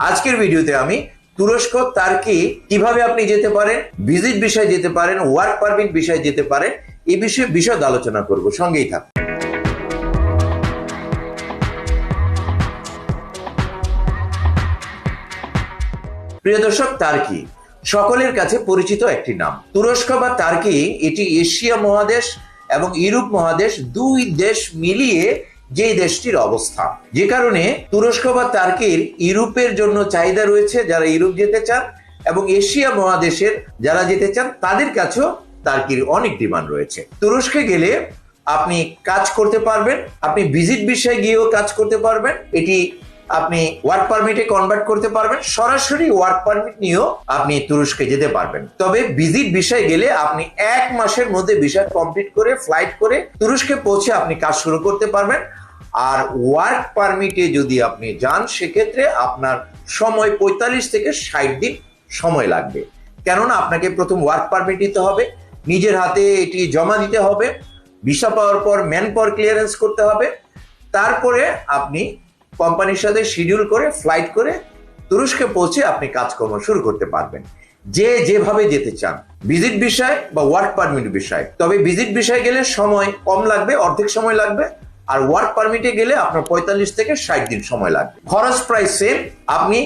আজকের ভিডিওতে আমি তুরস্ক, তার্কি কীভাবে আপনি যেতে পারেন, ভিজিট বিষয়ে যেতে পারেন, ওয়ার্ক পারমিট বিষয়ে যেতে পারেন এই বিষয়ে বিশদ আলোচনা করব। সঙ্গেই থাকুন। প্রিয় দর্শক, তার্কি সকলের কাছে পরিচিত একটি নাম। তুরস্ক বা তার্কি, এটি এশিয়া মহাদেশ এবং ইউরোপ মহাদেশ দুই দেশ মিলিয়ে যে দেশটির অবস্থান যে কারণে তুরস্ক বা তার্কির ইউরোপের জন্য চাহিদা রয়েছে যারা ইউরোপ যেতে চান এবং এশিয়া মহাদেশের যারা যেতে চান, তাদের কাছেও তার্কির অনেক ডিমান্ড রয়েছে। তুরস্কে গেলে আপনি কাজ করতে পারবেন, আপনি ভিজিট বিষয়ে গিয়েও কাজ করতে পারবেন, এটি আপনি ওয়ার্ক পারমিটে কনভার্ট করতে পারবেন, সরাসরি ওয়ার্ক পারমিট নিয়েও আপনি তুরস্কে যেতে পারবেন। তবে ভিজিট বিষয়ে গেলে আপনি এক মাসের মধ্যে বিষয় কমপ্লিট করে, ফ্লাইট করে তুরস্কে পৌঁছে আপনি কাজ শুরু করতে পারবেন। আর ওয়ার্ক পারমিটে যদি আপনি যান, সেক্ষেত্রে আপনার সময় পঁয়তাল্লিশ থেকে ষাট দিন সময় লাগবে। কেননা আপনাকে প্রথম ওয়ার্ক পারমিট নিতে হবে, নিজের হাতে এটি জমা দিতে হবে ভিসা পাওয়ার পর ম্যান পাওয়ার ক্লিয়ারেন্স করতে হবে, তারপরে আপনি কোম্পানির সাথে শিডিউল করে ফ্লাইট করে তুরস্কে পৌঁছে আপনি কাজকর্ম শুরু করতে পারবেন। যে যেভাবে যেতে চান ভিজিট বিষয় বা ওয়ার্ক পারমিট বিষয়। তবে ভিজিট বিষয় গেলে সময় কম লাগবে, অর্ধেক সময় লাগবে আর ওয়ার্ক পারমিটে গেলে আপনার পঁয়তাল্লিশ থেকে ষাট দিন সময় লাগবে। খরচ প্রায় সেম আপনি